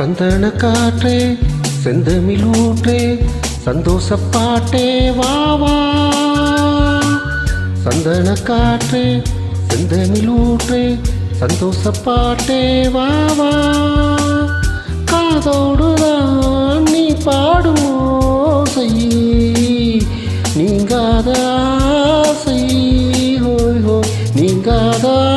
சந்தன காற்றே செந்தமிழ் ஊற்றே சந்தோஷ பாட்டே வாவா சந்தன காற்றே செந்தமிழ் ஊற்றே சந்தோஷ பாட்டே வாவா காதோடுதான் நீ பாடும் ஓசை நீங்காத ஆசை ஹோய் ஹோய் நீங்காதா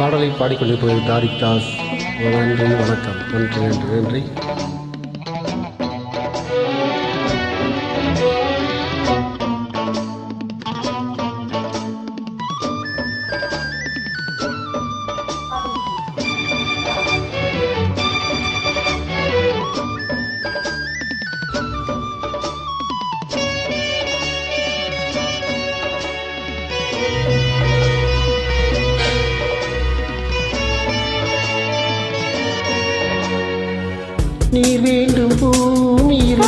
பாடலை பாடிக்கொண்டிருப்பவர் தாரிக் தாஸ் வணக்கம் வணக்கம். நன்றி நன்றி நன்றி. நீர் வேண்டும் பூ நீர்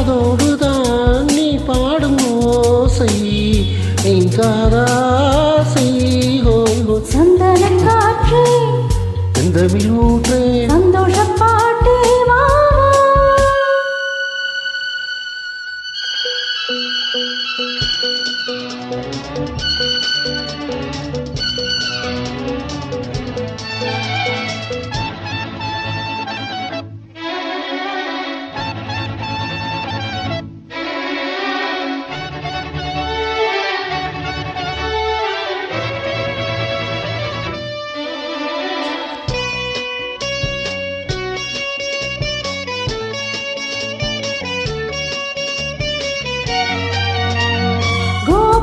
காதோடுதான் நீ பாடும் ஓசை. நீங்காதாசை சந்தன காற்று. செந்தமிழ் ஊற்றே. சந்தோஷ பாட்டு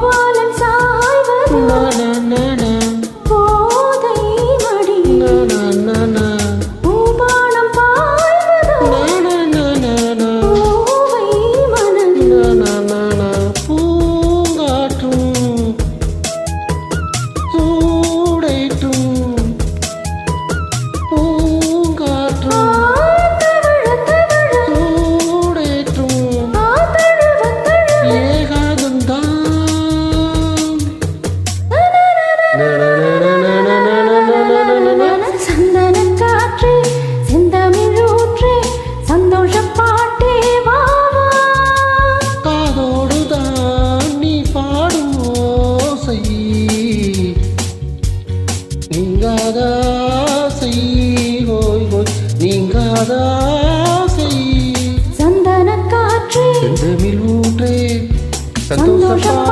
கோலம் சாய்வது? நீங்காதாசை ஹோய் ஹோய் நீங்காதாசை. சந்தன காற்றே செந்தமிழ் ஊற்றே சந்தோஷமா